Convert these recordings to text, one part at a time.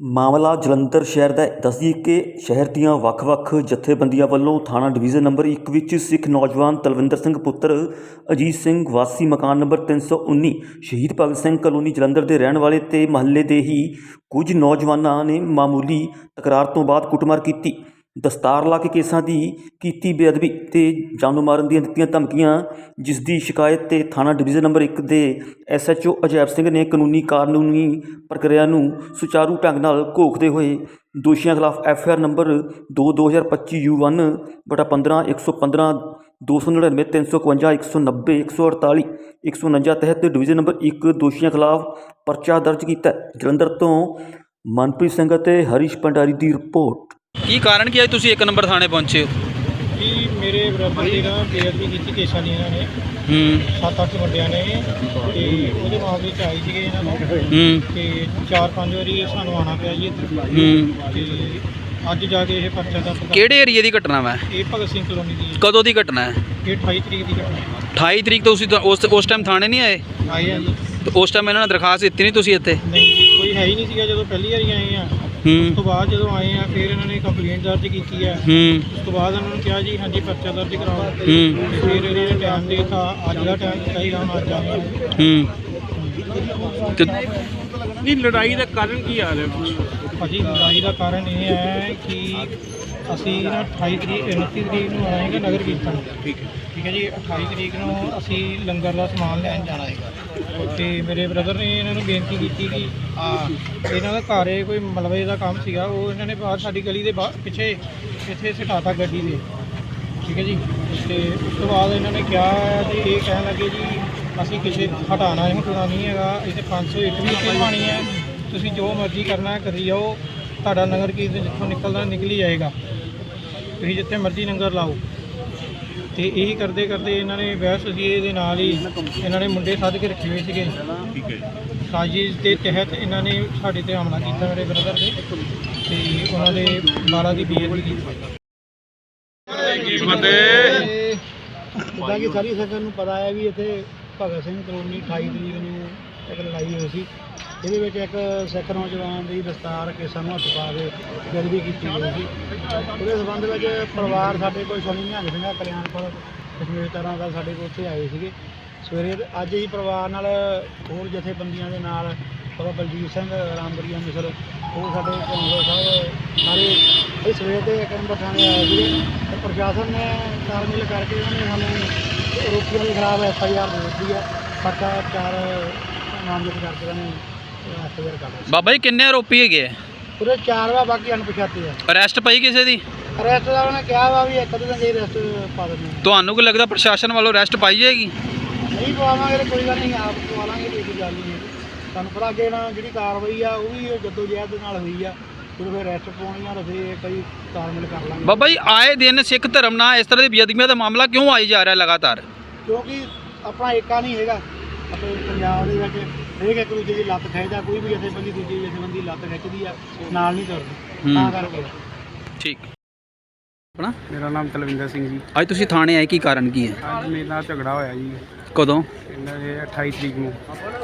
ਮਾਮਲਾ ਜਲੰਧਰ ਸ਼ਹਿਰ ਦਾ ਹੈ। ਦੱਸਦੀਏ ਕਿ ਸ਼ਹਿਰ ਦੀਆਂ ਵੱਖ-ਵੱਖ ਜਥੇਬੰਦੀਆਂ ਵੱਲੋਂ ਥਾਣਾ ਡਿਵੀਜ਼ਨ ਨੰਬਰ 1 ਵਿੱਚ ਸਿੱਖ ਨੌਜਵਾਨ ਤਲਵਿੰਦਰ ਸਿੰਘ ਪੁੱਤਰ ਅਜੀਤ ਸਿੰਘ ਵਾਸੀ ਮਕਾਨ ਨੰਬਰ 319 ਸ਼ਹੀਦ ਭਗਤ ਸਿੰਘ ਕਲੋਨੀ ਜਲੰਧਰ ਦੇ ਰਹਿਣ ਵਾਲੇ ਤੇ ਮਹੱਲੇ ਦੇ ਹੀ ਕੁਝ ਨੌਜਵਾਨਾਂ ਨੇ ਮਾਮੂਲੀ ਤਕਰਾਰ ਤੋਂ ਬਾਅਦ ਕੁੱਟਮਾਰ ਕੀਤੀ। ਦਸਤਾਰ ਲਾ ਕੇ ਕੇਸਾਂ ਦੀ ਕੀਤੀ ਬੇਅਦਬੀ ਤੇ ਜਾਨੋਂ ਮਾਰਨ ਦੀਆਂ ਦਿੱਤੀਆਂ ਧਮਕੀਆਂ ਜਿਸ ਦੀ ਸ਼ਿਕਾਇਤ ਤੇ ਥਾਣਾ ਡਿਵੀਜ਼ਨ ਨੰਬਰ 1 ਦੇ ਐਸਐਚਓ ਅਜੈਬ ਸਿੰਘ ਨੇ ਕਾਨੂੰਨੀ ਕਾਨੂੰਨੀ ਪ੍ਰਕਿਰਿਆ ਨੂੰ ਸੁਚਾਰੂ ਢੰਗ ਨਾਲ ਘੋਖਦੇ ਹੋਏ ਦੋਸ਼ੀਆਂ ਖਿਲਾਫ ਐਫਆਈਆਰ ਨੰਬਰ 2 2025 U1 ਬਟਾ 15 115 299 351 190 148 149 ਤਹਿਤ ਡਿਵੀਜ਼ਨ ਨੰਬਰ 1 ਦੋਸ਼ੀਆਂ ਖਿਲਾਫ ਪਰਚਾ ਦਰਜ ਕੀਤਾ। ਜਲੰਧਰ ਤੋਂ ਮਨਪ੍ਰੀਤ ਸਿੰਘ ਅਤੇ ਹਰੀਸ਼ ਭੰਡਾਰੀ ਦੀ ਰਿਪੋਰਟ। ਕੀ ਕਾਰਨ ਕੀ ਹੈ ਤੁਸੀਂ ਇੱਕ ਨੰਬਰ ਥਾਣੇ ਪਹੁੰਚੇ ਹੋ? ਕਿ ਮੇਰੇ ਬਰਾਬਰ ਦੀ ਨਾ ਬੇਅਦਬੀ ਕੀਤੀ ਕੇਸਾਂ ਦੀ ਇਹਨਾਂ ਨੇ। ਹੂੰ। ਸੱਤ ਅੱਠ ਬੰਦਿਆਂ ਨੇ ਤੇ ਉਹਦੇ ਮਾਮਲੇ ਚ ਆਈ ਸੀਗੇ ਇਹਨਾਂ ਨੂੰ। ਹੂੰ। ਤੇ ਚਾਰ ਪੰਜ ਵਾਰੀ ਸਾਨੂੰ ਆਉਣਾ ਪਿਆ ਜੀ ਇੱਥੇ ਹੂੰ। ਤੇ ਅੱਜ ਜਾ ਕੇ ਇਹ ਪਰਚਾ ਦਾ ਕਿਹੜੇ ਏਰੀਏ ਦੀ ਘਟਨਾ ਵਾ? ਇਹ ਭਗਤ ਸਿੰਘ ਕਲੋਨੀ ਦੀ ਹੈ। ਕਦੋਂ ਦੀ ਘਟਨਾ ਹੈ? ਇਹ 28 ਤਰੀਕ ਦੀ ਘਟਨਾ 28 ਤਰੀਕ ਤੋਂ ਤੁਸੀਂ ਤਾਂ ਉਸ ਉਸ ਟਾਈਮ ਥਾਣੇ ਨਹੀਂ ਆਏ? ਆਏ ਆ ਜੀ। ਤੇ ਉਸ ਟਾਈਮ ਇਹਨਾਂ ਨੇ ਦਰਖਾਸਤ ਦਿੱਤੀ ਨਹੀਂ ਤੁਸੀਂ ਇੱਥੇ? ਨਹੀਂ ਜੀ, ਕੋਈ ਹੈ ਹੀ ਨਹੀਂ ਸੀਗਾ ਜਦੋਂ ਪਹਿਲੀ ਵਾਰੀ ਆਏ ਆ। ਉਸ ਤੋਂ ਬਾਅਦ ਜਦੋਂ ਆਏ ਆ ਫਿਰ ਇਹਨਾਂ ਨੇ ਕੰਪਲੇਂਟ ਦਰਜ ਕੀਤੀ ਹੈ ਹੂੰ। ਉਸ ਤੋਂ ਬਾਅਦ ਇਹਨਾਂ ਨੂੰ ਕਿਹਾ ਜੀ ਹਾਂਜੀ ਪਰਚਾ ਦਰਜ ਕਰਾਓ। ਹੂੰ। ਤੇ ਫਿਰ ਇਹਨਾਂ ਨੇ ਟਾਈਮ ਦੇ ਦਿੱਤਾ। ਅੱਜ ਦਾ ਟਾਈਮ ਦਿੱਤਾ ਹੀ ਹੁਣ ਅੱਜ ਆ ਨਹੀਂ ਲੜਾਈ ਦਾ ਕਾਰਨ ਕੀ ਆ ਰਿਹਾ? ਭਾਜੀ ਲੜਾਈ ਦਾ ਕਾਰਨ ਇਹ ਹੈ ਕਿ ਅਸੀਂ ਨਾ 28 ਤਰੀਕ 29 ਤਰੀਕ ਨੂੰ ਆਏਗਾ ਨਗਰ ਕੀਰਤਨ। ਠੀਕ ਹੈ। ਠੀਕ ਹੈ ਜੀ 28 ਤਰੀਕ ਨੂੰ ਅਸੀਂ ਲੰਗਰ ਦਾ ਸਮਾਨ ਲੈਣ ਜਾਣਾ ਹੈਗਾ। ਤੇ ਮੇਰੇ ਬ੍ਰਦਰ ਨੇ ਇਹਨਾਂ ਨੂੰ ਬੇਨਤੀ ਕੀਤੀ ਕਿ, ਆ, ਇਹਨਾਂ ਦਾ ਘਰ ਹੈ ਕੋਈ ਮਲਵੇ ਦਾ ਕੰਮ ਸੀਗਾ, ਉਹ ਇਹਨਾਂ ਨੇ ਬਾਹਰ ਸਾਡੀ ਗਲੀ ਦੇ ਬਾਹਰ, ਪਿੱਛੇ, ਇੱਥੇ ਸਿਟਾਤਾ ਗੱਡੀ ਦੇ। ਠੀਕ ਹੈ ਜੀ? ਤੇ ਉਸ ਤੋਂ ਬਾਅਦ ਇਹਨਾਂ ਨੇ ਕਿਹਾ ਤੇ ਇਹ ਕਹਿਣ ਲੱਗੇ ਜੀ, ਅਸੀਂ ਕਿਸੇ ਹਟਾਣਾ ਨਹੀਂ, ਹਟਾਉਣਾ ਨਹੀਂ ਹੈਗਾ, ਇੱਥੇ 500 ਇੱਟ ਵੀ ਇੱਥੇ ਪਾਣੀ ਹੈ, ਤੁਸੀਂ ਜੋ ਮਰਜ਼ੀ ਕਰਨਾ, ਕਰੀ ਜਾਓ, ਤੁਹਾਡਾ ਨਗਰ ਕੀਰਤਨ ਜਿੱਥੋਂ ਨਿਕਲਦਾ, ਨਿਕਲ ਹੀ ਜਾਏਗਾ। ਤੁਸੀਂ ਜਿੱਥੇ ਮਰਜ਼ੀ ਲੰਗਰ ਲਾਓ। ਤੇ ਇਹੀ ਕਰਦੇ ਕਰਦੇ ਇਹਨਾਂ ਨੇ ਬਹਿਸ ਸੀ ਇਹਦੇ ਨਾਲ ਹੀ ਇਹਨਾਂ ਨੇ ਮੁੰਡੇ ਸੱਦ ਕੇ ਰੱਖੇ ਹੋਏ ਸੀਗੇ। ਠੀਕ ਹੈ ਸਾਜ਼ਿਸ਼ ਦੇ ਤਹਿਤ ਇਹਨਾਂ ਨੇ ਸਾਡੇ ਤੇ ਹਮਲਾ ਕੀਤਾ ਮੇਰੇ ਬ੍ਰਦਰ ਦੇ ਤੇ ਉਹਨਾਂ ਦੇ ਬਾਲਾ ਦੀ ਬੇਇੱਜ਼ਤੀ ਕੀਤੀ। ਜਿੱਦਾਂ ਕਿ ਸਾਰੀ ਸਰਕਾਰ ਨੂੰ ਪਤਾ ਹੈ ਵੀ ਇੱਥੇ ਭਗਤ ਸਿੰਘ ਕਲੋਨੀ 28 ਤਰੀਕ ਨੂੰ ਇੱਕ ਲੜਾਈ ਹੋਈ ਸੀ। ਇਹਦੇ ਵਿੱਚ ਇੱਕ ਸਿੱਖ ਨੌਜਵਾਨ ਦੀ ਦਸਤਾਰ ਕੇਸਾਂ ਨੂੰ ਹੱਥ ਪਾ ਕੇ ਬੇਅਦਬੀ ਕੀਤੀ ਗਈ ਸੀ। ਉਹਦੇ ਸੰਬੰਧ ਵਿੱਚ ਪਰਿਵਾਰ ਸਾਡੇ ਕੋਲ ਸ਼ਨੀ ਨਿਹੰਗ ਸਿੰਘਾ ਕਲਿਆਣਪੁਰ, ਕਸ਼ਮੀਰ ਤਰ੍ਹਾਂ ਦਾ ਸਾਡੇ ਕੋਲ ਉੱਥੇ ਆਏ ਸੀਗੇ। ਸਵੇਰੇ ਅੱਜ ਹੀ ਪਰਿਵਾਰ ਨਾਲ ਹੋਰ ਜਥੇਬੰਦੀਆਂ ਦੇ ਨਾਲ ਬਾਬਾ ਬਲਜੀਤ ਸਿੰਘ ਰਾਮਗੜੀਆ ਮਿਸਰ ਉਹ ਸਾਡੇ ਕੌਂਸਲ ਸਾਹਿਬ ਸਾਰੇ ਇਹ ਸਵੇਰ ਦੇ ਇੱਕ ਨੰਬਰ ਥਾਣੇ ਆਏ ਸੀਗੇ। ਤੇ ਪ੍ਰਸ਼ਾਸਨ ਨੇ ਤਾਲਮੇਲ ਕਰਕੇ ਉਹਨਾਂ ਨੇ ਸਾਨੂੰ ਰੋਕੀਆਂ ਦੇ ਖਿਲਾਫ ਐਫ ਆਈ ਆਰ ਦੇ ਦਿੱਤੀ ਹੈ ਪੱਕਾ ਚਾਰ ਨਾਮਜ਼ਦ ਕਰਕੇ ਉਹਨਾਂ ਨੇ ਐਫ ਆਈ ਆਰ ਕਰ ਦਿੱਤੀ। ਬਾਬਾ ਜੀ ਕਿੰਨੇ ਆਰੋਪੀ ਹੈਗੇ ਆ? ਪੂਰੇ ਚਾਰ ਵਾ ਬਾਕੀ ਅਣਪਛਾਤੇ ਆ। ਅਰੈਸਟ ਪਈ ਕਿਸੇ ਦੀ? ਅਰੈਸਟ ਦਾ ਉਹਨੇ ਕਿਹਾ ਵਾ ਵੀ ਇੱਕ ਦਿਨ ਦੇ ਅਰੈਸਟ ਪਾ ਦਿੰਦੇ ਆ। ਤੁਹਾਨੂੰ ਕੀ ਲੱਗਦਾ ਪ੍ਰਸ਼ਾਸਨ ਵੱਲੋਂ ਅਰੈਸਟ ਪਾਈ ਜਾਏਗੀ? ਨਹੀਂ ਪਵਾਵਾਂਗੇ ਤਾਂ ਕੋਈ ਗੱਲ ਨਹੀਂ ਆਪ ਪਵਾ ਲਾਂਗੇ ਕੋਈ ਗੱਲ ਨਹੀਂ। ਤੁਹਾਨੂੰ ਪਤਾ ਅੱਗੇ ਨਾ ਜਿਹੜੀ ਕਾਰਵਾਈ ਆ ਉਹ ਵੀ ਜੱਦੋ ਜਹਿਦ ਦੇ ਨਾਲ ਹੋਈ ਆ ਜਦੋਂ ਫਿਰ ਅਰੈਸਟ ਪਾਉਣੀ ਆ ਤਾਂ ਫਿਰ ਕਈ ਤਾਲਮੇਲ ਕਰ ਲਾਂਗੇ। ਬਾਬਾ ਜੀ ਆਏ ਦਿਨ ਸਿੱਖ ਧਰਮ ਨਾਲ ਇਸ ਤਰ੍ਹਾਂ ਦੀ ਬੇਅਦਬੀਆਂ ਦਾ ਮਾਮਲਾ ਕਿਉਂ ਆਈ ਜਾ ਰਿਹਾ ਲਗਾਤਾਰ? ਕਿਉਂਕਿ ਆਪਣਾ ਏਕਾ ਨਹੀਂ ਹੈਗਾ। ਆਪਣੇ ਪੰਜਾਬ ਦੇ ਵਿੱਚ ਹਰੇਕ ਇੱਕ ਦੂਜੇ ਦੀ ਲੱਤ ਖਿੱਚਦਾ ਕੋਈ ਵੀ ਜਥੇਬੰਦੀ ਦੂਜੀ ਜਥੇਬੰਦੀ ਲੱਤ ਖਿੱਚਦੀ ਆ ਨਾਲ ਨਹੀਂ ਤੁਰਦੀ। ਤਾਂ ਹੂੰ ਕਰਕੇ। ਠੀਕ। ਆਪਣਾ? ਮੇਰਾ ਨਾਮ ਤਲਵਿੰਦਰ ਸਿੰਘ ਜੀ। ਅੱਜ ਤੁਸੀਂ ਥਾਣੇ ਆਏ ਕੀ ਕਾਰਨ ਕੀ ਹੈ? ਅੱਜ ਮੇਰੇ ਨਾਲ ਝਗੜਾ ਹੋਇਆ ਜੀ। ਕਦੋਂ? ਇਹਨਾਂ ਦੇ 28 ਤਰੀਕ ਨੂੰ।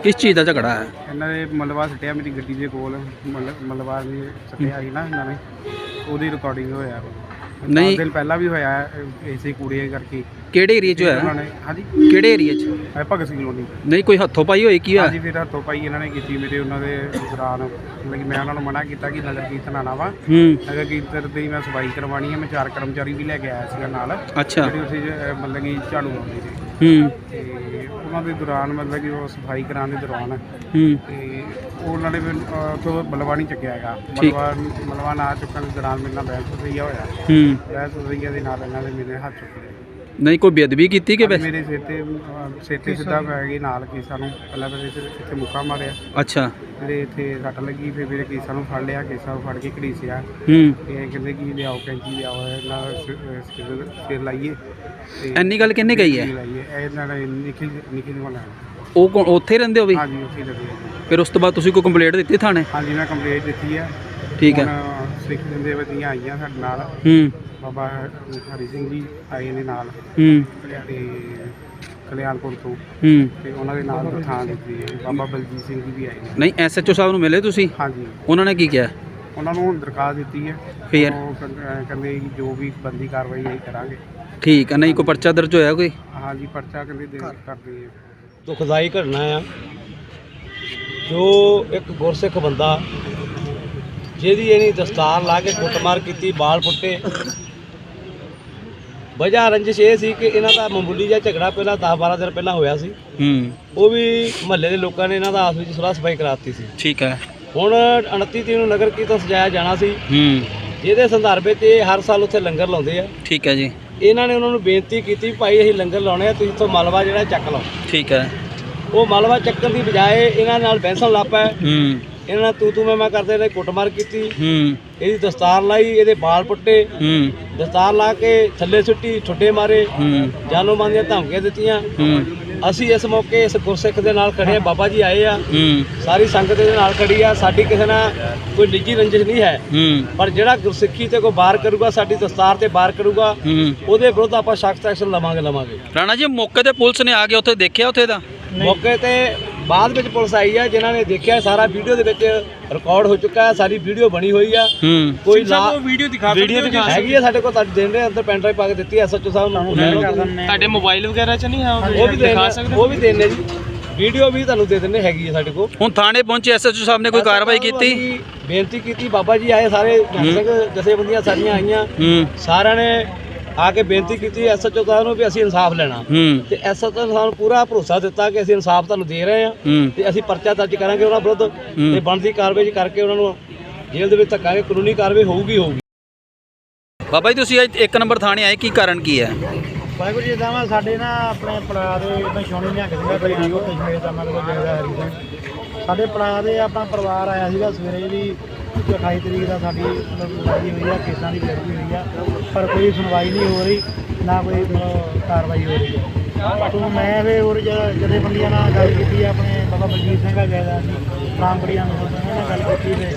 ਕਿਸ ਚੀਜ਼ ਦਾ ਝਗੜਾ ਹੈ? ਇਹਨਾਂ ਦੇ ਮਲਬਾ ਸੱਟਿਆ ਮੇਰੀ ਗੱਡੀ ਦੇ ਕੋਲ। ਮਲ- ਮਲਬਾ ਵੀ ਸੱਟਿਆ ਸੀ ਨਾ ਇਹਨਾਂ ਨੇ। ਉਹਦੀ ਰਿਕਾਰਡਿੰਗ ਹੋਇਆ। ਨਹੀਂ। ਦਸ ਦਿਨ ਪਹਿਲਾਂ ਵੀ ਹੋਇਆ ਇਸੇ ਕੁੜੀਏ ਕਰਕੇ। ਕਿਹੜੇ ਏਰੀਆ 'ਚ ਹੋਇਆ? ਨੇ ਹਾਂਜੀ। ਕਿਹੜੇ ਏਰੀਆ 'ਚ? ਇਹ ਭਗਤ ਸਿੰਘ ਕਲੋਨੀ ਨਹੀਂ ਕੋਈ ਹੱਥੋਂ ਪਾਈ ਹੋਈ ਕੀ ਹਾਂਜੀ ਹੋਇਆ ਫਿਰ ਹੱਥੋਂ ਪਾਈ ਇਹਨਾਂ ਨੇ ਕੀਤੀ ਮੇਰੇ ਉਹਨਾਂ ਦੇ ਦੌਰਾਨ ਮਤਲਬ ਕਿ ਮੈਂ ਉਹਨਾਂ ਨੂੰ ਮਨਾ ਕੀਤਾ ਕਿ ਨਗਰ ਕੀਰਤਨ ਆਣਾ ਵਾ। ਹੂੰ। ਨਗਰ ਕੀਰਤਨ ਦੀ ਮੈਂ ਸਫ਼ਾਈ ਕਰਵਾਉਣੀ ਹੈ ਮੈਂ ਚਾਰ ਕਰਮਚਾਰੀ ਵੀ ਲੈ ਕੇ ਆਇਆ ਸੀਗਾ ਨਾਲ। ਅੱਛਾ। ਜਿਹੜੇ ਉੱਥੇ ਜ- ਮਤਲਬ ਕਿ ਝਾੜੂ ਲਾਉਂਦੇ ਸੀ। ਹੂੰ। ਤੇ ਉਹਨਾਂ ਦੇ ਦੌਰਾਨ ਮਤਲਬ ਕਿ ਉਹ ਸਫ਼ਾਈ ਕਰਾਉਣ ਦੇ ਦੌਰਾਨ ਹੂੰ। ਤੇ ਉਹ ਉਹਨਾਂ ਨੇ ਮੈਨੂੰ, ਅਹ, ਮਲਵਾ ਨਹੀਂ ਚੱਕਿਆ ਹੈਗਾ। ਠੀਕ। ਮਲਵਾ ਨਾ ਚੁੱਕਣ ਦੇ ਦੌਰਾਨ ਮੇਰੇ ਨਾਲ ਬਹਿਸ ਹੋਈ ਹੋਇਆ। ਹੂੰ। ਬਹਿਸ ਹੋਈ ਦੇ ਨਾਲ ਇਹਨਾਂ ਦੇ ਮੇਰੇ ਹੱਥ ਚੁੱਕ ਲਏ। ਨਹੀਂ ਕੋਈ ਬੇਅਦਬੀ ਕੀਤੀ ਕਿ ਅੱਜ ਵੈਸੇ? ਮੇਰੇ ਸਿਰ ਤੇ ਅਹ, ਸਿਰ ਤੇ ਸਿੱਧਾ ਪੈ ਗਈ ਨਾਲ ਕੀ ਸਾਨੂੰ ਪਹਿਲਾਂ ਤਾਂ ਇੱਥੇ ਇੱਥੇ ਮੁੱਕਾ ਮਾਰਿਆ। ਅੱਛਾ। ਮੇਰੇ ਇੱਥੇ ਸੱਟ ਲੱਗੀ ਫਿਰ ਮੇਰੇ ਕੇਸਾਂ ਨੂੰ ਫੜ ਲਿਆ ਕੇਸਾਂ ਨੂੰ ਫੜ ਕੇ ਘੜੀਸਿਆ। ਹੂੰ। ਇਹ ਕਹਿੰਦੇ ਕਿ ਲਿਆਓ ਕੈਂਚੀ ਲਿਆਓ ਇਹਨਾਂ ਦਾ ਸਿਰ- ਅਹ, ਸਿਰ ਸਿਰ ਲਾਈਏ। ਤੇ ਇੰਨੀ ਗੱਲ ਕਿੰਨੇ ਕਹੀ ਹੈ? ਲਾਈਏ। ਇਹ ਇਹਨਾਂ ਨੇ ਨਿਖਿਲ ਨਿਖਿਲ ਨੂੰ ਲੈਣਾ ਉਹ ਕੌਣ ਉੱਥੇ ਰਹਿੰਦੇ ਹੋ ਵੀ? ਹਾਂਜੀ ਉੱਥੇ ਲੱਗੇ ਫਿਰ ਉਸ ਤੋਂ ਬਾਅਦ ਤੁਸੀਂ ਕੋਈ ਕੰਪਲੇਂਟ ਦਿੱਤੀ ਥਾਣੇ? ਹਾਂਜੀ ਮੈਂ ਕੰਪਲੇਂਟ ਦਿੱਤੀ ਹੈ। ਠੀਕ ਹੈ। ਹੁਣ ਸਿੱਖ ਦਿੰਦੇ ਵਧੀਆਂ ਆਈਆਂ ਸਾਡੇ ਨਾਲ। ਹੂੰ। ਬਾਬਾ ਹਰੀ ਸਿੰਘ ਜੀ ਆਏ ਨੇ ਨਾਲ ਹੂੰ। ਤੇ ਕਲਿਆਣਪੁਰ ਤੋਂ। ਹੂੰ। ਤੇ ਉਹਨਾਂ ਦੇ ਨਾਲ ਥਾਂ ਦਿੱਤੀ ਹੈ। ਬਾਬਾ ਬਲਜੀਤ ਸਿੰਘ ਜੀ ਵੀ ਆਏ ਨੇ। ਨਹੀਂ ਐਸਐਚਓ ਸਾਹਿਬ ਨੂੰ ਮਿਲੇ ਤੁਸੀਂ? ਹਾਂਜੀ। ਉਹਨਾਂ ਨੇ ਕੀ ਕਿਹਾ? ਉਹਨਾਂ ਨੂੰ ਹੁਣ ਦਰਖਾਸਤ ਦਿੱਤੀ ਹੈ। ਫਿਰ? ਉਹ ਕਹਿੰਦੇ ਜੋ ਵੀ ਬੰਦੀ ਕਾਰਵਾਈ ਅਸੀਂ ਕਰਾਂਗੇ। ਠੀਕ ਹੈ ਨਹੀਂ ਕੋਈ ਪਰਚਾ ਦਰਜ ਹੋਇਆ ਕੋਈ? ਹਾਂਜੀ ਪਰਚਾ ਕਹਿੰਦੇ ਦੇ ਕਰਦੇ ਹੈ। ਦੁਖਦਾਈ ਘਟਨਾ ਆ। ਜੋ ਇੱਕ ਗੁਰਸਿੱਖ ਬੰਦਾ ਜਿਹਦੀ ਇਹਨੀ ਦਸਤਾਰ ਲਾ ਕੇ ਕੁੱਟਮਾਰ ਕੀਤੀ ਬਾਲ ਪੁੱਟੇ ਵਜ੍ਹਾ ਰੰਜਿਸ਼ ਇਹ ਸੀ ਕਿ ਇਹਨਾਂ ਦਾ ਮਾਮੂਲੀ ਜਿਹਾ ਝਗੜਾ ਪਹਿਲਾਂ 10 12 ਦਿਨ ਪਹਿਲਾਂ ਹੋਇਆ ਸੀ। ਹੂੰ। ਉਹ ਵੀ ਮਹੱਲੇ ਦੇ ਲੋਕਾਂ ਨੇ ਇਹਨਾਂ ਦਾ ਆਪਸ ਵਿੱਚ ਸੁਲਾਹ ਸਫ਼ਾਈ ਕਰਾਤੀ ਸੀ। ਠੀਕ ਹੈ। ਹੁਣ 29 ਤਰੀਕ ਨੂੰ ਨਗਰ ਕੀਰਤਨ ਸਜਾਇਆ ਜਾਣਾ ਸੀ। ਹੂੰ। ਜਿਹਦੇ ਸੰਦਰਭ ਇਹ ਹਰ ਸਾਲ ਉੱਥੇ ਲੰਗਰ ਲਾਉਂਦੇ ਆ। ਠੀਕ ਹੈ ਜੀ। ਇਹਨਾਂ ਨੇ ਉਹਨਾਂ ਨੂੰ ਬੇਨਤੀ ਕੀਤੀ ਭਾਈ ਅਸੀਂ ਲੰਗਰ ਲਾਉਣੇ ਆ ਤੁਸੀਂ ਇੱਥੋਂ ਮਲਬਾ ਜਿਹੜਾ ਚੱਕ ਲਓ। ਠੀਕ ਹੈ। ਉਹ ਮਲਬਾ ਚੱਕਣ ਦੀ ਬਜਾਏ ਇਹਨਾਂ ਨਾਲ ਬਹਿਸਣ ਲੱਗ ਪਏ। ਹੂੰ। ਇਹਨਾਂ ਨਾਲ ਤੂੰ ਤੂੰ ਮੈਂ ਮੈਂ ਕਰਦੇ ਨੇ ਕੁੱਟਮਾਰ ਕੀਤੀ। ਹੂੰ। ਇਹਦੀ ਦਸਤਾਰ ਲਾਈ ਇਹਦੇ ਬਾਲ ਪੁੱਟੇ। ਹੂੰ। ਦਸਤਾਰ ਲਾ ਕੇ ਥੱਲੇ ਸੁੱਟੀ ਠੁੱਡੇ ਮਾਰੇ। ਹੂੰ। ਜਾਨੋਂ ਮਾਨ ਦੀਆਂ ਧਮਕੀਆਂ ਦਿੱਤੀਆਂ। ਹੂੰ। ਅਸੀਂ ਇਸ ਮੌਕੇ ਇਸ ਗੁਰਸਿੱਖ ਦੇ ਨਾਲ ਖੜੇ ਹਾਂ ਬਾਬਾ ਜੀ ਆਏ ਆ। ਹੂੰ। ਸਾਰੀ ਸੰਗਤ ਦੇ ਨਾਲ ਖੜੀ ਆ। ਸਾਡੀ ਕਿਸੇ ਨਾਲ ਕੋਈ ਨਿੱਜੀ ਰੰਜਿਸ਼ ਨਹੀਂ ਹੈ। ਹੂੰ। ਪਰ ਜਿਹੜਾ ਗੁਰਸਿੱਖੀ ਤੇ ਕੋਈ ਬਾਰ ਕਰੂਗਾ ਸਾਡੀ ਦਸਤਾਰ ਤੇ ਬਾਰ ਕਰੂਗਾ ਹੂੰ। ਉਹਦੇ ਵਿਰੁੱਧ ਆਪਾਂ ਸਖਤ ਐਕਸ਼ਨ ਲਵਾਂਗੇ ਲਵਾਂਗੇ। ਰਾਣਾ ਜੀ ਮੌਕੇ ਤੇ ਪੁਲਿਸ ਨੇ ਆ ਕੇ ਉੱਥੇ ਦੇਖਿਆ ਉੱਥੇ ਦਾ? ਮੌਕੇ ਤੇ ਬਾਅਦ ਵਿੱਚ ਪੁਲਿਸ ਆਈ ਆ ਜਿਨ੍ਹਾਂ ਨੇ ਦੇਖਿਆ ਸਾਰਾ ਵੀਡੀਓ ਦੇ ਵਿੱਚ ਰਿਕਾਰਡ ਹੋ ਚੁੱਕਾ ਹੈ ਸਾਰੀ ਵੀਡੀਓ ਬਣੀ ਹੋਈ ਆ। ਹੂੰ। ਕੋਈ ਲਾ ਵੀਡੀਓ ਦਿਖਾ ਵੀਡੀਓ ਦਿਖਾ ਹੈਗੀ ਆ ਸਾਡੇ ਕੋਲ ਤੁਹਾਡੇ ਦੇਣ ਦੇ ਅੰਦਰ ਪੈਨ ਡਰਾਈਵ ਪਾ ਕੇ ਦਿੱਤੀ ਐਸਐਚਓ ਸਾਹਿਬ ਨੂੰ। ਤੁਹਾਡੇ ਮੋਬਾਈਲ ਵਗੈਰਾ 'ਚ ਨਹੀਂ ਹੈ ਉਹ ਵੀ ਦੇਣ ਉਹ ਵੀ ਦੇਣੇ ਜੀ। ਵੀਡੀਓ ਵੀ ਤੁਹਾਨੂੰ ਦੇ ਦਿੰਦੇ ਹੈਗੀ ਆ ਸਾਡੇ ਕੋਲ। ਹੁਣ ਥਾਣੇ ਪਹੁੰਚੇ ਐਸਐਚਓ ਸਾਹਿਬ ਨੇ ਕੋਈ ਕਾਰਵਾਈ ਕੀਤੀ? ਬੇਨਤੀ ਕੀਤੀ ਬਾਬਾ ਜੀ ਆਏ ਸਾਰੇ ਜਥੇਬੰਦੀਆਂ ਸਾਰੀਆਂ ਆਈਆਂ। ਹੂੰ। ਸਾਰਿਆਂ ਨੇ ਆ ਕੇ ਬੇਨਤੀ ਕੀਤੀ ਐਸਐਚਓ ਸਾਹਿਬ ਨੂੰ ਵੀ ਅਸੀਂ ਇਨਸਾਫ ਲੈਣਾ। ਤੇ ਐਸਐਚਓ ਨੇ ਸਾਨੂੰ ਪੂਰਾ ਭਰੋਸਾ ਦਿੱਤਾ ਕਿ ਅਸੀਂ ਇਨਸਾਫ ਤੁਹਾਨੂੰ ਦੇ ਰਹੇ ਹਾਂ। ਹੂੰ। ਤੇ ਅਸੀਂ ਪਰਚਾ ਦਰਜ ਕਰਾਂਗੇ ਉਹਨਾਂ ਵਿਰੁੱਧ। ਤੇ ਬਣਦੀ ਕਾਰਵਾਈ ਕਰਕੇ ਉਹਨਾਂ ਨੂੰ ਜੇਲ੍ਹ ਦੇ ਵਿੱਚ ਧੱਕਾਂਗੇ। ਕਾਨੂੰਨੀ ਕਾਰਵਾਈ ਹੋਊਗੀ ਹੋਊਗੀ। ਬਾਬਾ ਜੀ ਤੁਸੀਂ ਅੱਜ ਇੱਕ ਨੰਬਰ ਥਾਣੇ ਆਏ ਕੀ ਕਾਰਨ ਕੀ ਹੈ? ਵਾਹਿਗੁਰੂ ਜੀ ਦਾ ਵਾ ਸਾਡੇ ਨਾ ਆਪਣੇ ਪੜਾ ਦੇ ਮੈਂ ਛੋਣੀ ਲਿਆ ਕੇ ਸੀਗਾ ਬੜੀ ਉਹ ਕਸ਼ਮੀਰ ਦਾ ਮਤਲਬ ਜਿਹੜਾ ਸਾਡੇ ਪੜਾ ਦੇ ਆਪਣਾ ਪਰਿਵਾਰ ਆਇਆ ਸੀਗਾ ਸਵੇਰੇ ਜੀ। 28 ਤਰੀਕ ਦਾ ਸਾਡੀ ਮਤਲਬ ਲੜਾਈ ਹੋਈ ਆ, ਕੇਸਾਂ ਦੀ ਲੜਾਈ ਹੋਈ ਆ, ਪਰ ਕੋਈ ਸੁਣਵਾਈ ਨਹੀਂ ਹੋ ਰਹੀ, ਨਾ ਕੋਈ ਮਤਲਬ ਕਾਰਵਾਈ ਹੋ ਰਹੀ ਹੈ। ਤੋਂ ਮੈਂ ਵੀ ਹੋਰ ਜਦੇ ਬੰਦੀਆਂ ਨਾਲ ਗੱਲ ਕੀਤੀ ਆ ਆਪਣੇ ਬਾਬਾ ਬਲਜੀਤ ਸਿੰਘ ਆ ਗਿਆ ਸੀ, ਰਾਮਪੜੀਆਂ ਨੂੰ ਨਾਲ ਗੱਲ ਕੀਤੀ ਤੇ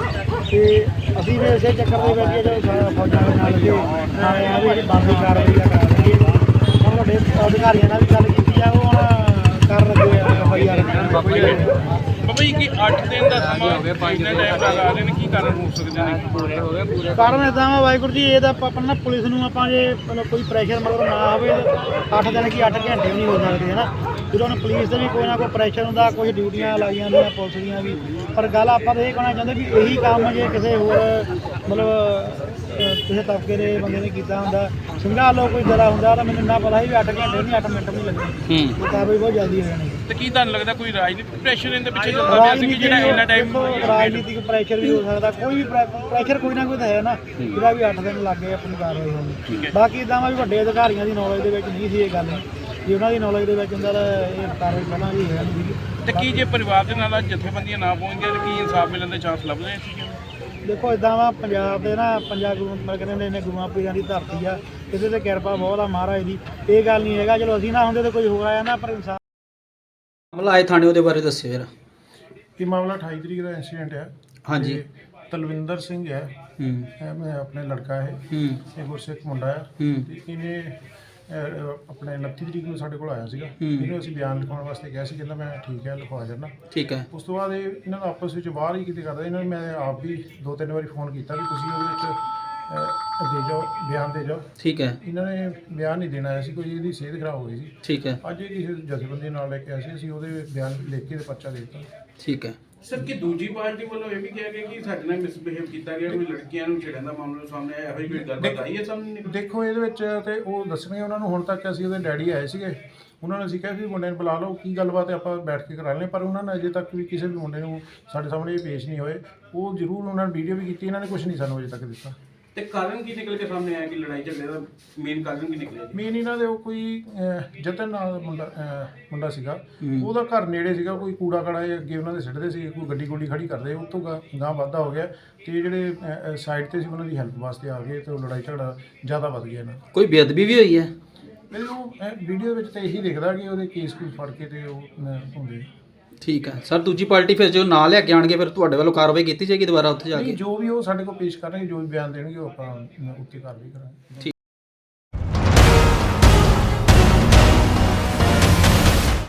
ਤੇ ਅਸੀਂ ਵੀ ਇਸੇ ਚੱਕਰ ਦੇ ਵਿੱਚ ਜਦੋਂ ਸਾ- ਫੌਜਾਂ ਦੇ ਨਾਲ ਜੀ ਨਾਲ ਆ ਵੀ ਬੰਦੀ ਕਾਰਵਾਈ ਦਾ ਕਰਾ ਲਈਏ ਹੁਣ ਵੱਡੇ ਅਧਿਕਾਰੀਆਂ ਨਾਲ ਵੀ ਗੱਲ ਕੀਤੀ ਆ, ਉਹ ਹੁਣ ਕਰ ਲੱਗੇ ਆ F I R Baba ji ਕੀ 8 ਦਿਨ ਦਾ ਸਮਾਂ ਹੋ ਗਿਆ 5 ਦਿਨ ਟਾਈਮ ਲਗਾ ਰਹੇ ਨੇ? ਕੀ ਕਾਰਨ ਹੋ ਸਕਦੇ ਨੇ? ਕਾਰਨ ਇਦਾਂ ਵਾ ਵਾਹਿਗੁਰੂ ਜੀ ਇਹਦਾ ਆਪਾਂ ਆਪਾਂ ਨਾ ਪੁਲਿਸ ਨੂੰ ਆਪਾਂ ਜੇ ਮਤਲਬ ਕੋਈ ਪ੍ਰੈਸ਼ਰ ਮਤਲਬ ਨਾ ਆਵੇ 8 ਦਿਨ ਕੀ 8 ਘੰਟੇ ਵੀ ਨਹੀਂ ਹੋ ਸਕਦੇ ਹਨਾ? ਜਦੋਂ ਹੁਣ ਪੁਲਿਸ ਦੇ ਵੀ ਕੋਈ ਨਾ ਕੋਈ ਪ੍ਰੈਸ਼ਰ ਹੁੰਦਾ ਕੁਝ ਡਿਊਟੀਆਂ ਲਾਈਆਂ ਹੁੰਦੀਆਂ ਪੁਲਿਸ ਦੀਆਂ ਵੀ। ਪਰ ਗੱਲ ਆਪਾਂ ਤਾਂ ਇਹ ਕਹਿਣਾ ਚਾਹੁੰਦੇ ਵੀ ਇਹੀ ਕੰਮ ਜੇ ਕਿਸੇ ਹੋਰ ਮਤਲਬ ਕਿਸੇ ਤਬਕੇ ਦੇ ਬੰਦੇ ਨੇ ਕੀਤਾ ਹੁੰਦਾ। ਸਿੰਘਾਂ ਲੋ ਕੋਈ ਜਰਾ ਹੁੰਦਾ ਤਾਂ ਮੈਨੂੰ ਇੰਨਾ ਪਤਾ ਸੀ ਵੀ 8 ਘੰਟੇ ਨਹੀਂ 8 ਮਿੰਟ ਵੀ ਲੱਗਣੇ ਹੂੰ। ਕਾਰਵਾਈ ਬਹੁਤ ਜਲਦੀ ਹੋ ਜਾਣੀ ਤੇ ਕੀ ਤੁਹਾਨੂੰ ਲੱਗਦਾ ਕੋਈ ਰਾਜਨੀਤਿਕ ਪ੍ਰੈਸ਼ਰ ਇਹਦੇ ਪਿੱਛੇ ਚੱਲਦਾ ਪਿਆ ਸੀ ਕਿ ਜਿਹੜਾ ਇੰਨਾ ਟਾਈਮ ਰਾਜਨੀਤਿਕ ਪ੍ਰੈਸ਼ਰ ਵੀ ਹੋ ਸਕਦਾ ਕੋਈ ਵੀ ਪ੍ਰੈਸ਼ਰ ਕੋਈ ਨਾ ਕੋਈ ਤਾਂ ਹੈ ਨਾ। ਜਿਹੜਾ ਵੀ 8 ਦਿਨ ਲੱਗ ਗਏ ਆਪਣੀ ਕਾਰਵਾਈ ਹੋਣੀ। ਬਾਕੀ ਇਦਾਂ ਵਾ ਵੀ ਵੱਡੇ ਅਧਿਕਾਰੀਆਂ ਦੀ ਨੌਲੇਜ ਦੇ ਵਿੱਚ ਨਹੀਂ ਸੀ ਇਹ ਗੱਲ। ਜੇ ਉਹਨਾਂ ਦੀ ਨੌਲੇਜ ਦੇ ਵਿੱਚ ਹੁੰਦਾ ਤਾਂ ਇਹ ਕਾਰਵਾਈ ਪਹਿਲਾਂ ਵੀ ਹੋ ਸੀ। ਤੇ ਕੀ ਜੇ ਪਰਿਵਾਰ ਦੇ ਨਾਲ ਜਥੇਬੰਦੀਆਂ ਨਾ ਪਹੁੰਚਦੀਆਂ ਤੇ ਕੀ ਇਨਸਾਫ ਮਿਲਣ ਦੇ ਚਾਂਸ ਲੱਭਦੇ ਸੀ ਦੇਖੋ ਇਦਾਂ ਵਾ ਪੰਜਾਬ ਦੇ ਨਾ ਪੰਜਾਬ ਗੁਰੂ ਮਤਲਬ ਕਹਿੰਦੇ ਨੇ ਇਹਨੇ ਗੁਰੂਆਂ ਪੀਰਾਂ ਦੀ ਧਰਤੀ ਆ ਇਹਦੇ ਤੇ ਕਿਰਪਾ ਬਹੁਤ ਆ ਮਹਾਰਾਜ ਦੀ। ਇਹ ਗੱਲ ਨਹੀਂ ਹੈਗਾ ਚਲੋ ਅਸੀਂ ਨਾ ਹੁੰਦੇ ਤਾਂ ਕੋਈ ਹੋਰ ਆ ਜਾਂਦਾ ਪਰ ਇਨਸਾਨ ਮਾਮਲਾ ਆਏ ਥਾਣੇ ਉਹਦੇ ਬਾਰੇ ਦੱਸਿਓ ਜਰਾ। ਇਹ ਮਾਮਲਾ 28 ਤਰੀਕ ਦਾ ਇਨਸੀਡੈਂਟ ਹੈ ਹਾਂਜੀ। ਤਲਵਿੰਦਰ ਸਿੰਘ ਹੈ। ਹੂੰ। ਇਹ ਮੈਂ ਆਪਣੇ ਲੜਕਾ ਹੈ। ਹੂੰ। ਇਹ ਗੁਰਸਿੱਖ ਮੁੰਡਾ ਹੈ। ਹੂੰ। ਇਹਨੇ ਅਹ, ਆਪਣੇ 29 ਤਰੀਕ ਨੂੰ ਸਾਡੇ ਕੋਲ ਆਇਆ ਸੀਗਾ। ਇਹਨੂੰ ਅਸੀਂ ਬਿਆਨ ਲਿਖਾਉਣ ਵਾਸਤੇ ਕਿਹਾ ਸੀ ਕਹਿੰਦਾ ਮੈਂ ਠੀਕ ਹੈ ਲਿਖਵਾ ਜਾਣਾ ਠੀਕ ਹੈ। ਉਸ ਤੋਂ ਬਾਅਦ ਇਹ ਇਹਨਾਂ ਦਾ ਆਪਸ ਵਿੱਚ ਬਾਹਰ ਹੀ ਕਿਤੇ ਕਰਦਾ ਇਹਨਾਂ ਨੂੰ ਮੈਂ ਆਪ ਵੀ ਦੋ ਤਿੰਨ ਵਾਰੀ ਫੋਨ ਕੀਤਾ ਵੀ ਤੁਸੀਂ ਉਹਦੇ ਵਿੱਚ ਅਹ, ਦੇ ਜਾਓ ਬਿਆਨ ਦੇ ਜਾਓ। ਠੀਕ ਹੈ। ਇਹਨਾਂ ਨੇ ਬਿਆਨ ਨਹੀਂ ਦੇਣਾ ਆਇਆ ਸੀ ਕੋਈ ਇਹਦੀ ਸਿਹਤ ਖਰਾਬ ਹੋ ਗਈ ਸੀ। ਠੀਕ ਹੈ। ਅੱਜ ਇਹ ਕਿਸੇ ਜਥੇਬੰਦੀ ਨਾਲ ਲੈ ਕੇ ਆਏ ਸੀ ਅਸੀਂ ਉਹਦੇ ਬਿਆਨ ਲਿਖ ਕੇ ਤੇ ਪਰਚਾ ਦੇ ਦਿੱਤਾ। ਠੀਕ ਹੈ। ਸਰ ਕਿ ਦੂਜੀ ਪਾਰਟੀ ਵੱਲੋਂ ਇਹ ਵੀ ਕਿਹਾ ਗਿਆ ਕਿ ਸਾਡੇ ਨਾਲ ਮਿਸਬਿਹੇਵ ਕੀਤਾ ਗਿਆ ਕੋਈ ਲੜਕੀਆਂ ਨੂੰ ਛੇੜਨ ਦਾ ਮਾਮਲਾ ਸਾਹਮਣੇ ਆਇਆ ਹੋਈ ਕੋਈ ਗੱਲਬਾਤ ਆਈ ਹੈ ਸਾਹਮਣੇ? ਦੇਖੋ ਇਹਦੇ ਵਿੱਚ ਤੇ ਉਹ ਦੱਸਣਗੇ ਉਹਨਾਂ ਨੂੰ ਹੁਣ ਤੱਕ ਅਸੀਂ ਉਹਦੇ ਡੈਡੀ ਆਏ ਸੀਗੇ। ਉਹਨਾਂ ਨੇ ਅਸੀਂ ਕਿਹਾ ਸੀ ਮੁੰਡੇ ਨੂੰ ਬੁਲਾ ਲਓ ਕੀ ਗੱਲਬਾਤ ਹੈ ਆਪਾਂ ਬੈਠ ਕੇ ਕਰਾ ਲੈਂਦੇ ਪਰ ਉਹਨਾਂ ਨੇ ਅਜੇ ਤੱਕ ਵੀ ਕਿਸੇ ਵੀ ਮੁੰਡੇ ਨੂੰ ਸਾਡੇ ਸਾਹਮਣੇ ਇਹ ਪੇਸ਼ ਨਹੀਂ ਹੋਏ। ਉਹ ਜ਼ਰੂਰ ਉਹਨਾਂ ਨੇ ਵੀਡੀਓ ਵੀ ਕੀਤੀ ਇਹਨਾਂ ਨੇ ਕੁਝ ਨਹੀਂ ਸਾਨੂੰ ਅਜੇ ਤੱਕ ਦਿੱਤਾ। ਤੇ ਕਾਰਨ ਕੀ ਨਿਕਲ ਕੇ ਸਾਹਮਣੇ ਆਇਆ ਕਿ ਲੜਾਈ ਝਗੜੇ ਦਾ ਮੇਨ ਕਾਰਨ ਕੀ ਨਿਕਲਿਆ ਜੀ? ਮੇਨ ਇਹਨਾਂ ਦੇ ਉਹ ਕੋਈ ਅਹ, ਜਤਨ ਨਾਲ ਦਾ ਮੁੰਡਾ ਅਹ, ਮੁੰਡਾ ਸੀਗਾ। ਉਹਦਾ ਘਰ ਨੇੜੇ ਸੀਗਾ ਕੋਈ ਕੂੜਾ ਕੜਾ ਇਹ ਅੱਗੇ ਉਹਨਾਂ ਦੇ ਸਿੱਟਦੇ ਸੀ ਕੋਈ ਗੱਡੀ ਗੁੱਡੀ ਖੜੀ ਕਰਦੇ ਉਹ ਤੋਂ ਗਾਂ ਵਾਧਾ ਹੋ ਗਿਆ। ਤੇ ਜਿਹੜੇ ਸਾਈਡ ਤੇ ਸੀ ਉਹਨਾਂ ਦੀ ਹੈਲਪ ਵਾਸਤੇ ਆ ਗਏ ਤੇ ਉਹ ਲੜਾਈ ਝਗੜਾ ਜ਼ਿਆਦਾ ਵੱਧ ਗਿਆ ਇਹਨਾਂ ਦਾ। ਕੋਈ ਬੇਅਦਬੀ ਵੀ ਹੋਈ ਹੈ? ਉਹ ਵੀਡੀਓ ਵਿੱਚ ਤਾਂ ਇਹੀ ਦਿਖਦਾ ਕਿ ਉਹਦੇ ਕੇਸ ਕੋਈ ਫੜ ਕੇ ਤੇ ਉਹ ਅਹ, ਹੁੰਦੇ। ਠੀਕ ਹੈ ਸਰ ਦੂਜੀ ਪਾਰਟੀ ਫਿਰ ਜੋ ਨਾਂ ਲੈ ਕੇ ਆਣਗੇ ਫਿਰ ਤੁਹਾਡੇ ਵੱਲੋਂ ਕਾਰਵਾਈ ਕੀਤੀ ਜਾਏਗੀ ਦੁਬਾਰਾ ਉੱਥੇ ਜਾ ਨਹੀਂ ਕੇ? ਜੋ ਵੀ ਉਹ ਸਾਡੇ ਕੋਲ ਪੇਸ਼ ਕਰਨਗੇ ਜੋ ਵੀ ਬਿਆਨ ਦੇਣਗੇ ਉਹ ਆਪਾਂ ਉੱਤੇ ਕਾਰਵਾਈ ਕਰਾਂਗੇ।